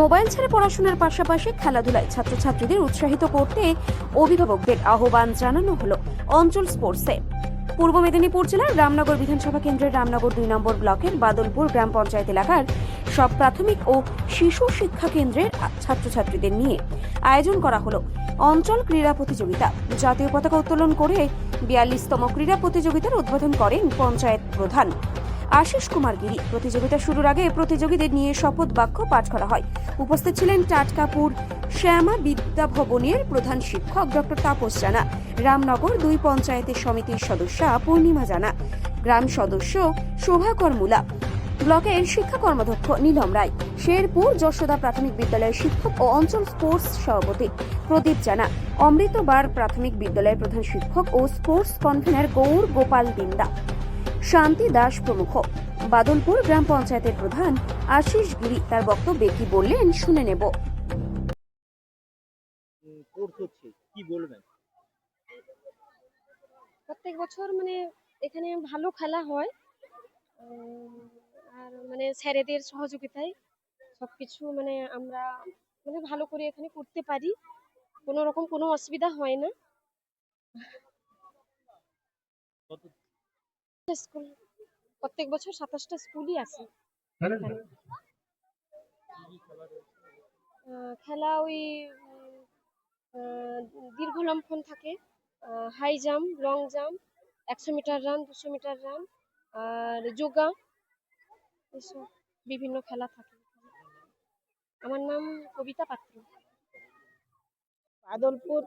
Mobile ছেড়ে পড়াশোনার পাশাপাশি খেলাধুলায় ছাত্রছাত্রীদের উৎসাহিত করতে অভিভাবকদের আহ্বান জানানো হলো অঞ্চল স্পোর্টসে। পূর্ব মেদিনীপুর জেলার রামনগর বিধানসভা কেন্দ্রের রামনগর দুই নম্বর ব্লকের বাদলপুর গ্রাম পঞ্চায়েত এলাকার সব প্রাথমিক ও শিশু শিক্ষা কেন্দ্রের ছাত্রছাত্রীদের নিয়ে আয়োজন করা হলো অঞ্চল ক্রীড়া প্রতিযোগিতা। জাতীয় পতাকা উত্তোলন করে বিয়াল্লিশতম ক্রীড়া প্রতিযোগিতার উদ্বোধন করেন পঞ্চায়েত প্রধান। আশিস কুমার গিরি। প্রতিযোগিতা শুরুর আগে প্রতিযোগীদের নিয়ে শপথ বাক্য পাঠ করা হয়। উপস্থিত ছিলেন টাটকাপুর শ্যামা বিদ্যা ভবনের প্রধান শিক্ষক ডক্টর তাপস জানা রামনগর দুই পঞ্চায়েতের সমিতির সদস্যা পূর্ণিমা জানা, গ্রাম সদস্য শোভাকর মুলা, ব্লকের শিক্ষা কর্মাধ্যক্ষ নীলম রায়, শেরপুর যশোদা প্রাথমিক বিদ্যালয়ের শিক্ষক ও অঞ্চল স্পোর্টস সভাপতি প্রদীপ জানা, অমৃতবার প্রাথমিক বিদ্যালয়ের প্রধান শিক্ষক ও স্পোর্টস কনভেনার গৌর গোপাল দিন্দা। শান্তি দাস প্রমুখ। বাদলপুর গ্রাম পঞ্চায়েতের প্রধান আশিস গিরি তার বক্তব্যে কি বললেন শুনে নেব। কি বলবেন? প্রত্যেক বছর মানে এখানে ভালো খেলা হয়। আর মানে স্যারেদের সহযোগিতায় সবকিছু মানে আমরা মানে ভালো করে এখানে করতে পারি। কোনো রকম কোনো অসুবিধা হয় না। কত স্কুল প্রত্যেক বছর সাতাশটা স্কুলই আছে আহ, খেলা ওই আহ, দীর্ঘ লম্ফন থাকে। হাই জাম্প লং জাম্প একশো মিটার রান দুশো মিটার রান আর যোগা এসব বিভিন্ন খেলা থাকে। আমার নাম কবিতা পাত্র। বাদলপুর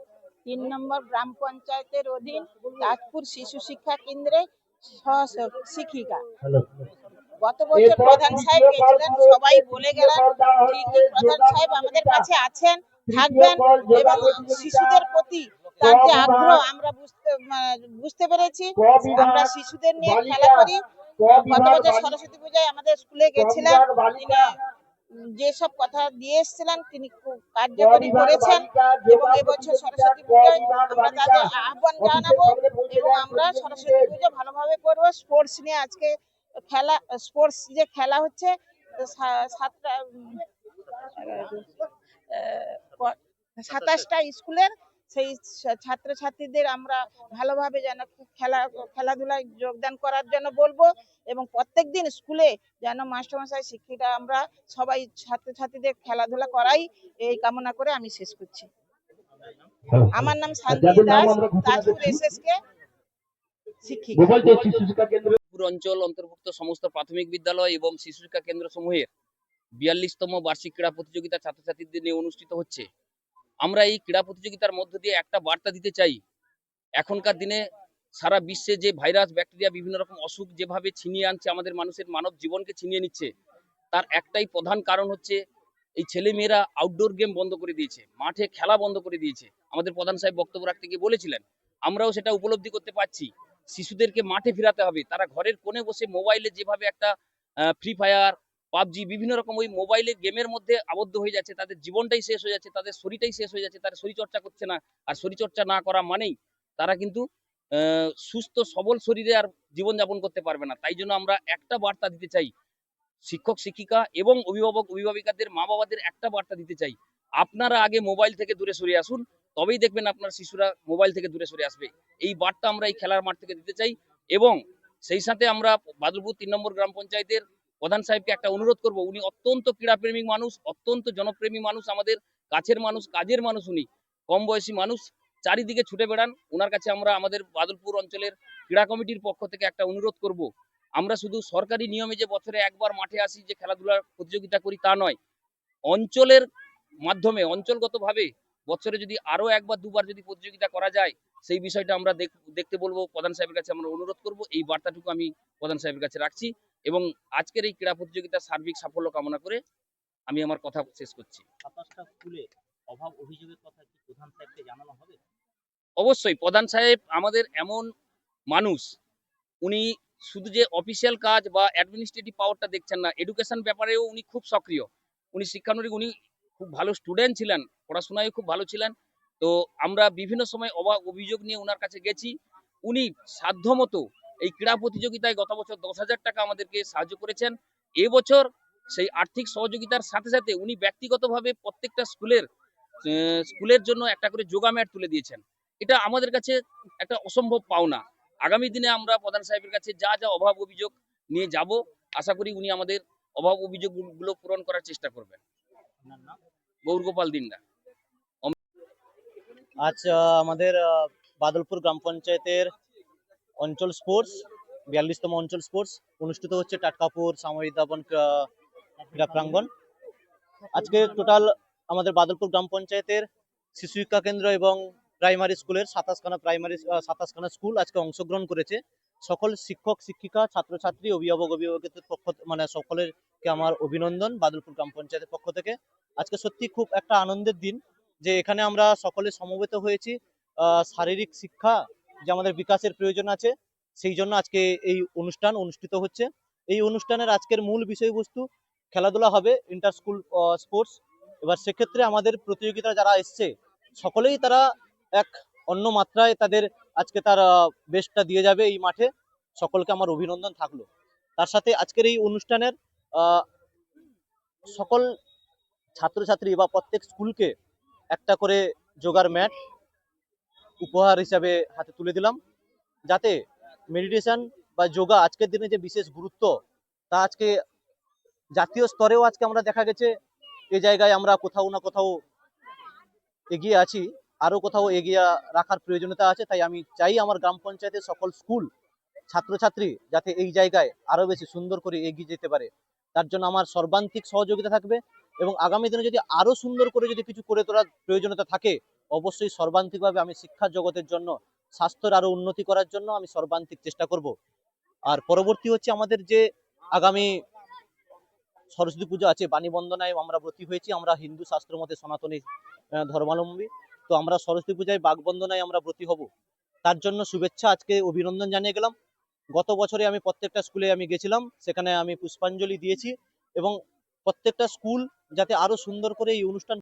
তিন নম্বর গ্রাম পঞ্চায়েতের অধীন তাজপুর শিশু শিক্ষা কেন্দ্রে শিক্ষিকা গত বছর প্রধান সাহেব গেছিলেন সবাই বলে গেলেন ঠিকই প্রধান সাহেব আমাদের কাছে আছেন থাকবেন এবং শিশুদের প্রতি তার যে আগ্রহ আমরা বুঝতে বুঝতে পেরেছি। আমরা শিশুদের নিয়ে খেলা করি। গত বছর সরস্বতী পূজায় আমাদের স্কুলে গেছিলাম যেসব কথা দিয়ে এসেছিলেন তিনি খুব কার্যকরী করেছেন এবং এবছর সরস্বতী পূজায় আমরা তাদের আহ্বান জানাব এবং আমরা সরস্বতী পুজো ভালোভাবে করব। স্পোর্টস নিয়ে আজকে খেলা স্পোর্টস যে খেলা হচ্ছে সাতটা সাতাশটা স্কুলের সেই ছা- ছাত্রছাত্রীদের আমরা ভালোভাবে যেন খেলা খেলাধুলায় যোগদান করার জন্য বলব এবং প্রত্যেকদিন স্কুলে যেন মাস্টারমশাই শিক্ষিকা আমরা সবাই ছাত্রছাত্রীদের খেলাধুলা করাই এই কামনা করে আমি শেষ করছি। আমার নাম শান্তি দাস তাজপুর এসএসকে শিক্ষিকা। পুর অঞ্চল অন্তর্ভুক্ত সমস্ত প্রাথমিক বিদ্যালয় এবং শিশু শিক্ষা কেন্দ্র সমূহের বিয়াল্লিশতম বার্ষিক ক্রীড়া প্রতিযোগিতা ছাত্রছাত্রীদের নিয়ে অনুষ্ঠিত হচ্ছে। আমরা এই ক্রীড়া প্রতিযোগিতার মধ্য দিয়ে একটা বার্তা দিতে চাই। এখনকার দিনে সারা বিশ্বে যে ভাইরাস, ব্যাকটেরিয়া, বিভিন্ন রকম অসুখ যেভাবে ছিনিয়ে আনছে আমাদের মানুষের মানব জীবনকে ছিনিয়ে নিচ্ছে, তার একটাই প্রধান কারণ হচ্ছে এই ছেলে মেয়েরা আউটডোর গেম বন্ধ করে দিয়েছে, মাঠে খেলা বন্ধ করে দিয়েছে। আমাদের প্রধান সাহেব বক্তব্য রাখতে গিয়ে বলেছিলেন, আমরাও সেটা উপলব্ধি করতে পারছি। শিশুদেরকে মাঠে ফিরাতে হবে। তারা ঘরের কোণে বসে মোবাইলে যেভাবে একটা ফ্রি ফায়ার পাবজি, বিভিন্ন রকম ওই মোবাইলে গেমের মধ্যে আবদ্ধ হয়ে যাচ্ছে, তাদের জীবনটাই শেষ হয়ে যাচ্ছে, তাদের শরীরটাই শেষ হয়ে যাচ্ছে, তারা শরীরচর্চা করছে না। আর শরীরচর্চা না করা মানেই তারা কিন্তু সুস্থ, সবল শরীরে আর জীবনযাপন করতে পারবে না। তাই জন্য আমরা একটা বার্তা দিতে চাই, শিক্ষক, শিক্ষিকা এবং অভিভাবক, অভিভাবিকাদের মা বাবাদের একটা বার্তা দিতে চাই। আপনারা আগে মোবাইল থেকে দূরে সরে আসুন, তবেই দেখবেন আপনার শিশুরা মোবাইল থেকে দূরে সরে আসবে। এই বার্তা আমরা এই খেলার মাঠ থেকে দিতে চাই এবং সেই সাথে আমরা বাদলপুর তিন নম্বর গ্রাম পঞ্চায়েতের প্রধান সাহেবকে একটা অনুরোধ করব, উনি অত্যন্ত ক্রীড়াপ্রেমিক মানুষ, অত্যন্ত জনপ্রেমী মানুষ, আমাদের কাছের মানুষ, কাজের মানুষ উনি, কম বয়সী মানুষ, চারিদিকে ছুটে বেড়ান। ওনার কাছে আমরা আমাদের বাদলপুর অঞ্চলের ক্রীড়া কমিটির পক্ষ থেকে একটা অনুরোধ করব, আমরা শুধু সরকারি নিয়মে যে বছরে একবার মাঠে আসি, যে খেলাধুলার প্রতিযোগিতা করি তা নয়, অঞ্চলের মাধ্যমে, অঞ্চলগতভাবে বছরে যদি আরও একবার, দুবার যদি প্রতিযোগিতা করা যায়, সেই বিষয়টা আমরা দেখ- দেখতে বলব। প্রধান সাহেবের কাছে আমরা অনুরোধ করব, এই বার্তাটুকু আমি প্রধান সাহেবের কাছে রাখছি। এবং আজকের এই ক্রীড়া প্রতিযোগিতার সার্বিক সাফল্য কামনা করে আমি আমার কথা শেষ করছি। অভাব অভিযোগের কথা কি প্রধান সাহেবকে জানানো হবে? অবশ্যই প্রধান সাহেব আমাদের এমন মানুষ উনি শুধু যে অফিসিয়াল কাজ বা অ্যাডমিনিস্ট্রেটিভ পাওয়ারটা দেখছেন না এডুকেশন ব্যাপারেও উনি খুব সক্রিয়। উনি শিক্ষানুরী উনি খুব ভালো স্টুডেন্ট ছিলেন পড়াশোনায় খুব ভালো ছিলেন। তো আমরা বিভিন্ন সময় অভাব অভিযোগ নিয়ে ওনার কাছে গেছি। উনি সাধ্যমতো এই ক্রীড়া প্রতিযোগিতায় গত বছর দশ হাজার টাকা আমাদেরকে সাহায্য করেছেন। এবছর সেই আর্থিক সহযোগিতার সাথে সাথে উনি ব্যক্তিগতভাবে প্রত্যেকটা স্কুলের স্কুলের জন্য একটা করে যোগা ম্যাট তুলে দিয়েছেন। এটা আমাদের কাছে একটা অসম্ভব পাওনা। আগামী দিনে আমরা প্রধান সাহেবের কাছে যা যা অভাব অভিযোগ নিয়ে যাব আশা করি উনি আমাদের অভাব অভিযোগগুলো পূরণ করার চেষ্টা করবেন। গৌরগোপাল দিনদা আজ আমাদের বাদলপুর গ্রাম পঞ্চায়েতের অঞ্চল স্পোর্টস, বিয়াল্লিশতম অঞ্চল স্পোর্টস, অনুষ্ঠিত হচ্ছে টাটকাপুর সামরিক দাবন ক্রীড়া প্রাঙ্গণ। আজকে টোটাল আমাদের বাদলপুর গ্রাম পঞ্চায়েতের শিশু শিক্ষা কেন্দ্র এবং প্রাইমারি স্কুলের সাতাশখানা প্রাইমারি সাতাশখানা স্কুল আজকে অংশগ্রহণ করেছে। সকল শিক্ষক, শিক্ষিকা, ছাত্রছাত্রী, অভিভাবক অভিভাবকের পক্ষ মানে সকলেরকে আমার অভিনন্দন বাদলপুর গ্রাম পঞ্চায়েতের পক্ষ থেকে। আজকে সত্যি খুব একটা আনন্দের দিন যে এখানে আমরা সকলে সমবেত হয়েছি। শারীরিক শিক্ষা যে আমাদের বিকাশের প্রয়োজন আছে, সেই জন্য আজকে এই অনুষ্ঠান অনুষ্ঠিত হচ্ছে। এই অনুষ্ঠানের আজকের মূল বিষয়বস্তু খেলাধুলা হবে ইন্টার স্কুল স্পোর্টস এবার সেক্ষেত্রে আমাদের প্রতিযোগিতা যারা এসছে, সকলেই তারা এক অন্য মাত্রায় তাদের আজকে তার বেস্টটা দিয়ে যাবে এই মাঠে। সকলকে আমার অভিনন্দন থাকল। তার সাথে আজকের এই অনুষ্ঠানের সকল ছাত্রছাত্রী বা প্রত্যেক স্কুলকে একটা করে যোগার ম্যাট উপহার হিসাবে হাতে তুলে দিলাম। যাতে মেডিটেশন বা যোগা আজকের দিনে যে বিশেষ গুরুত্ব, তা আজকে জাতীয় স্তরেও আজকে আমরা দেখা গেছে। এই জায়গায় আমরা কোথাও না কোথাও এগিয়ে আছি, আরও কোথাও এগিয়ে রাখার প্রয়োজনীয়তা আছে। তাই আমি চাই আমার গ্রাম পঞ্চায়েতের সকল স্কুল ছাত্রছাত্রী যাতে এই জায়গায় আরও বেশি সুন্দর করে এগিয়ে যেতে পারে। তার জন্য আমার সর্বান্তিক সহযোগিতা থাকবে এবং আগামী দিনে যদি আরও সুন্দর করে যদি কিছু করে তোলার প্রয়োজনীয়তা থাকে অবশ্যই সর্বান্তিকভাবে আমি শিক্ষা জগতের জন্য, স্বাস্থ্যের আরও উন্নতি করার জন্য আমি সর্বান্তিক চেষ্টা করব। আর পরবর্তী হচ্ছে আমাদের যে আগামী সরস্বতী পুজো আছে, বাণী বন্দনায় আমরা ব্রতী হয়েছি, আমরা হিন্দু শাস্ত্র মতে সনাতনী ধর্মাবলম্বী। তো আমরা সরস্বতী পূজায় বাঘ বন্দনায় আমরা ব্রতী হব। তার জন্য শুভেচ্ছা, আজকে অভিনন্দন জানিয়ে গেলাম। গত বছরে আমি প্রত্যেকটা স্কুলে আমি গেছিলাম, সেখানে আমি পুষ্পাঞ্জলি দিয়েছি এবং প্রত্যেকটা স্কুল যাতে আরও সুন্দর করে এই অনুষ্ঠান